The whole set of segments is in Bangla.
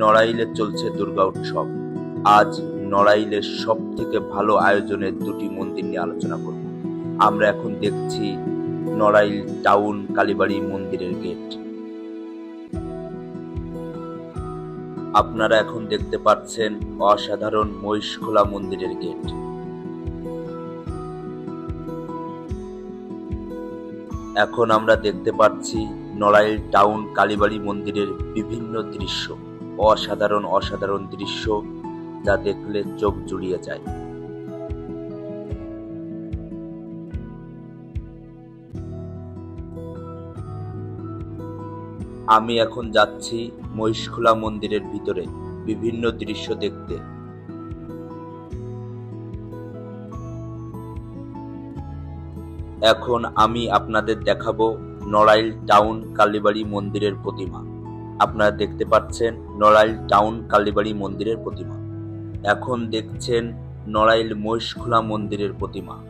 নড়াইলে চলছে দুর্গা উৎসব। আজ নড়াইলের সব থেকে ভালো আয়োজনের দুটি মন্দির নিয়ে আলোচনা করব। আমরা এখন দেখছি নড়াইল টাউন কালীবাড়ি মন্দিরের গেট। আপনারা এখন দেখতে পাচ্ছেন অসাধারণ মহিষখোলা মন্দিরের গেট। এখন আমরা দেখতে পাচ্ছি নড়াইল টাউন কালীবাড়ি মন্দিরের বিভিন্ন দৃশ্য। অসাধারণ অসাধারণ দৃশ্য যা দেখলে চোখ জুড়িয়ে যায়। আমি এখন যাচ্ছি মহিষখোলা মন্দিরের ভিতরে, বিভিন্ন দৃশ্য দেখতে। এখন আমি আপনাদের দেখাবো নড়াইল টাউন কালীবাড়ি মন্দিরের প্রতিমা। আপনারা দেখতে পাচ্ছেন নড়াইল টাউন কালীবাড়ি মন্দিরের প্রতিমা। এখন দেখছেন নড়াইল মহিষখোলা মন্দিরের প্রতিমা।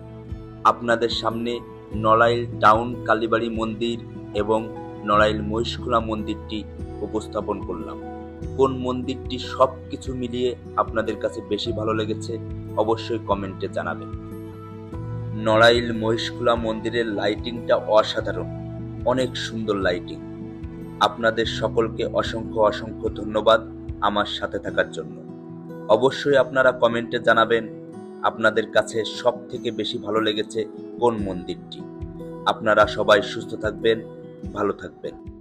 আপনাদের সামনে নড়াইল টাউন কালীবাড়ি মন্দির এবং নড়াইল মহিষখোলা মন্দিরটি উপস্থাপন করলাম। কোন মন্দিরটি সব কিছু মিলিয়ে আপনাদের কাছে বেশি ভালো লেগেছে অবশ্যই কমেন্টে জানাবেন। নড়াইল মহিষখোলা মন্দিরের লাইটিংটা অসাধারণ। অনেক সুন্দর লাইটিং আপনাদের সকলকে অসংখ্য অসংখ্য ধন্যবাদ আমার সাথে থাকার জন্য। অবশ্যই আপনারা কমেন্টে জানাবেন আপনাদের কাছে সব থেকে বেশি ভালো লেগেছে কোন মন্দিরটি। আপনারা সবাই সুস্থ থাকবেন, ভালো থাকবেন।